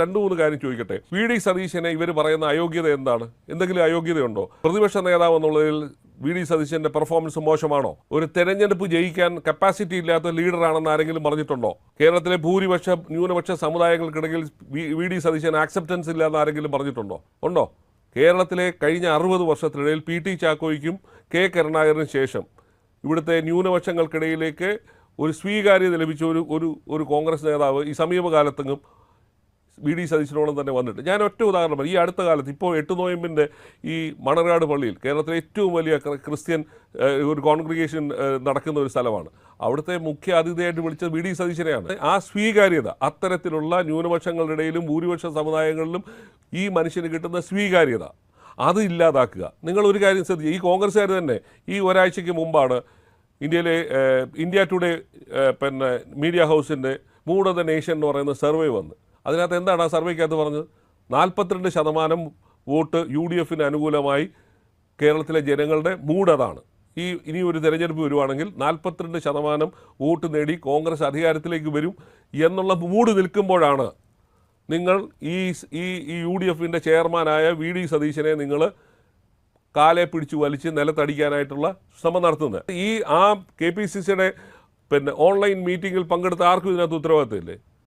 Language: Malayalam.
രണ്ടു മൂന്ന് കാര്യം ചോദിക്കട്ടെ. വി ഡി സതീശനെ ഇവർ പറയുന്ന അയോഗ്യത എന്താണ്? എന്തെങ്കിലും അയോഗ്യതയുണ്ടോ? പ്രതിപക്ഷ നേതാവ് എന്നുള്ളതിൽ വി ഡി സതീശന്റെ പെർഫോമൻസ് മോശമാണോ? ഒരു തെരഞ്ഞെടുപ്പ് ജയിക്കാൻ കപ്പാസിറ്റി ഇല്ലാത്ത ലീഡറാണെന്ന് ആരെങ്കിലും പറഞ്ഞിട്ടുണ്ടോ? കേരളത്തിലെ ഭൂരിപക്ഷ ന്യൂനപക്ഷ സമുദായങ്ങൾക്കിടയിൽ വി- ഡി സതീശൻ ആക്സെപ്റ്റൻസ് ഇല്ലാന്ന് ആരെങ്കിലും പറഞ്ഞിട്ടുണ്ടോ? ഉണ്ടോ? കേരളത്തിലെ കഴിഞ്ഞ അറുപത് വർഷത്തിനിടയിൽ പി ടി ചാക്കോയ്ക്കും കെ കരുണാകരനും ശേഷം ഇവിടുത്തെ ന്യൂനപക്ഷങ്ങൾക്കിടയിലേക്ക് ഒരു സ്വീകാര്യത ലഭിച്ച ഒരു ഒരു കോൺഗ്രസ് നേതാവ് ഈ സമീപകാലത്തെങ്ങും വി ഡി സതീശനോളം തന്നെ വന്നിട്ട്. ഞാൻ ഒറ്റ ഉദാഹരണം. ഈ അടുത്ത കാലത്ത് ഇപ്പോൾ എട്ട് നോയമ്പിന്റെ ഈ മണർകാട് പള്ളിയിൽ കേരളത്തിലെ ഏറ്റവും വലിയ ക്രിസ്ത്യൻ ഒരു കോൺഗ്രിഗേഷൻ നടക്കുന്ന ഒരു സ്ഥലമാണ്. അവിടുത്തെ മുഖ്യ അതിഥിയായിട്ട് വിളിച്ചത് വി ഡി സതീശനെയാണ്. ആ സ്വീകാര്യത അത്തരത്തിലുള്ള ന്യൂനപക്ഷങ്ങളുടെ ഇടയിലും ഭൂരിപക്ഷ സമുദായങ്ങളിലും ഈ മനുഷ്യന് കിട്ടുന്ന സ്വീകാര്യത അത് ഇല്ലാതാക്കുക. നിങ്ങൾ ഒരു കാര്യം ശ്രദ്ധിക്കുക ഈ കോൺഗ്രസ്സുകാർ തന്നെ ഈ ഒരാഴ്ചയ്ക്ക് മുമ്പാണ് ഇന്ത്യയിലെ ഇന്ത്യ ടുഡേ പിന്നെ മീഡിയ ഹൗസിന്റെ മൂഡ് ഓഫ് ദ നേഷൻ എന്ന് പറയുന്ന സർവേ വന്ന്. അതിനകത്ത് എന്താണ് ആ സർവേക്കകത്ത് പറഞ്ഞത്? നാൽപ്പത്തിരണ്ട് ശതമാനം വോട്ട് യു ഡി എഫിന് അനുകൂലമായി കേരളത്തിലെ ജനങ്ങളുടെ മൂഡ് അതാണ്. ഈ ഇനി ഒരു തെരഞ്ഞെടുപ്പ് വരുവാണെങ്കിൽ നാൽപ്പത്തിരണ്ട് ശതമാനം വോട്ട് നേടി കോൺഗ്രസ് അധികാരത്തിലേക്ക് വരും എന്നുള്ള മൂഡ് നിൽക്കുമ്പോഴാണ് നിങ്ങൾ ഈ ഈ യു ഡി എഫിന്റെ ചെയർമാനായ വി ഡി സതീശനെ നിങ്ങൾ കാലെ പിടിച്ചു വലിച്ച് നിലത്തടിക്കാനായിട്ടുള്ള ശ്രമം നടത്തുന്നത്. ഈ ആ കെ പി സി സിയുടെ പിന്നെ ഓൺലൈൻ മീറ്റിങ്ങിൽ പങ്കെടുത്ത ആർക്കും ഇതിനകത്ത് ഉത്തരവാദിത്തമില്ലേ?